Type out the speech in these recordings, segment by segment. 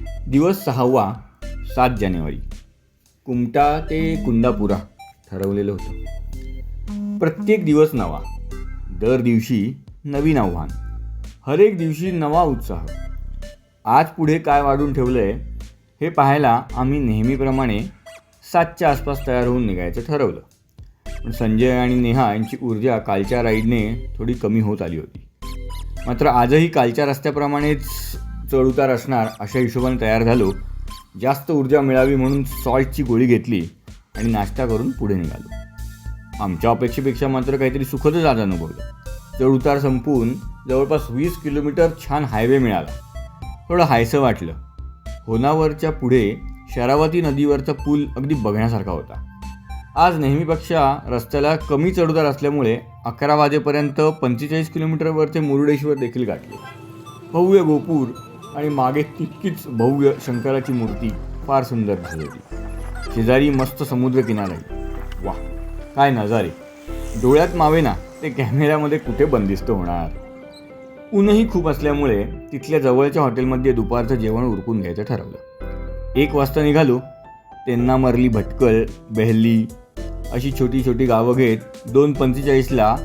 दिवस सहावा सात जानेवारी. कुमटा ते कुंदापुरा ठरवलेलं होतं. प्रत्येक दिवस नवा. दर दिवशी नवीन आव्हान. हर एक दिवशी नवा उत्साह. आज पुढे काय वाढून ठेवलं आहे हे पाहायला आम्ही नेहमीप्रमाणे सातच्या आसपास तयार होऊन निघायचं ठरवलं. पण संजय आणि नेहा यांची ऊर्जा कालच्या राईडने थोडी कमी होत आली होती. मात्र आजही कालच्या रस्त्याप्रमाणेच चढउतार असणार अशा हिशोबाने तयार झालो. जास्त ऊर्जा मिळावी म्हणून सॉल्टची गोळी घेतली आणि नाश्ता करून पुढे निघालो. आमच्या अपेक्षेपेक्षा मात्र काहीतरी सुखदच आज अनुभवलं चढउतार संपवून जवळपास वीस किलोमीटर छान हायवे मिळाला. थोडं हायसं वाटलं. होनावरच्या पुढे शरावती नदीवरचा पूल अगदी बघण्यासारखा होता. आज नेहमीपेक्षा रस्त्याला कमी चढउतार असल्यामुळे अकरा वाजेपर्यंत पंचेचाळीस किलोमीटरवरचे मुरुडेश्वर देखील गाठले. भव्य गोपूर आणि मागे तितकीच भव्य शंकराची मूर्ती फार सुंदर झाली होती. शेजारी मस्त समुद्रकिनाराही वा काय नजारे. डोळ्यात मावेना ते कॅमेऱ्यामध्ये कुठे बंदिस्त होणार? ऊनही खूप असल्यामुळे तिथल्या जवळच्या हॉटेलमध्ये दुपारचं जेवण उरकून घ्यायचं ठरवलं. एक वाजता निघालो त्यांना मरली भटकल बेहली अशी छोटी छोटी गावं घेत दोन पंचेचाळीसला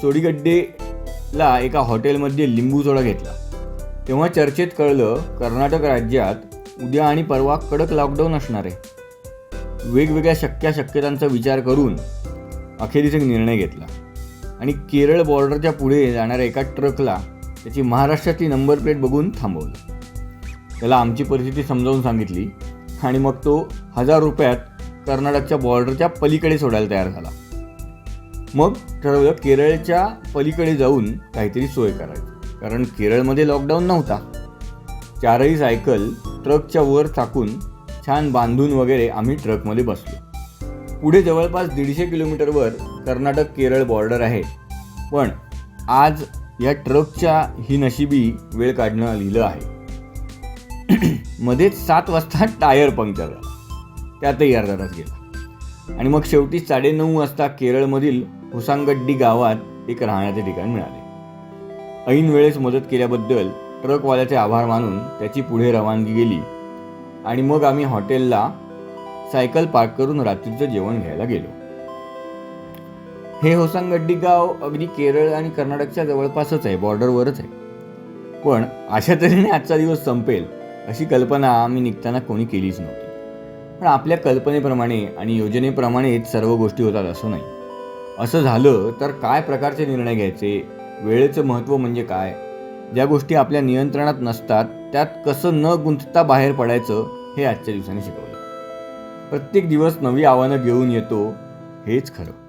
सोडीगड्डेला एका हॉटेलमध्ये लिंबू सोडा घेतला. तेव्हा चर्चेत कळलं कर्नाटक राज्यात उद्या आणि परवा कडक लॉकडाऊन असणार आहे. वेगवेगळ्या शक्या शक्यतांचा विचार करून अखेरीस एक निर्णय घेतला. आणि केरळ बॉर्डरच्या पुढे जाणाऱ्या एका ट्रकला त्याची महाराष्ट्रातली नंबर प्लेट बघून थांबवलं. त्याला आमची परिस्थिती समजावून सांगितली आणि मग तो हजार रुपयात कर्नाटकच्या बॉर्डरच्या पलीकडे सोडायला तयार झाला. मग ठरवलं केरळच्या पलीकडे जाऊन काहीतरी सोय करायची. कारण केरळमध्ये लॉकडाऊन नव्हता. चारही सायकल ट्रकच्या वर टाकून छान बांधून वगैरे आम्ही ट्रकमध्ये बसलो. पुढे जवळपास दीडशे किलोमीटरवर कर्नाटक केरळ बॉर्डर आहे. पण आज या ट्रकच्या ही नशिबी वेळ काढणं लिहिलं आहे. मध्येच सात वाजता टायर पंक्चर झाला. त्यातही अर्धा तास गेला. आणि मग शेवटी साडेनऊ वाजता केरळमधील हुसांगड्डी गावात एक राहण्याचे ठिकाण मिळाले. ऐन वेळेस मदत केल्याबद्दल ट्रकवाल्याचे आभार मानून त्याची पुढे रवानगी गेली. आणि मग आम्ही हॉटेलला सायकल पार्क करून रात्रीचं जेवण घ्यायला गेलो. हे होसांगड्डी गाव अगदी केरळ आणि कर्नाटकच्या जवळपासच आहे बॉर्डरवरच आहे. पण अशा तऱ्हेने आजचा दिवस संपेल अशी कल्पना आम्ही निघताना कोणी केलीच नव्हती. पण आपल्या कल्पनेप्रमाणे आणि योजनेप्रमाणेच सर्व गोष्टी होतात असं नाही. असं झालं तर काय प्रकारचे निर्णय घ्यायचे? वेळेचं महत्त्व म्हणजे काय? ज्या गोष्टी आपल्या नियंत्रणात नसतात त्यात कसं न गुंतता बाहेर पडायचं हे आजच्या दिवसाने शिकवलं. प्रत्येक दिवस नवी आव्हानं घेऊन येतो हेच खरं.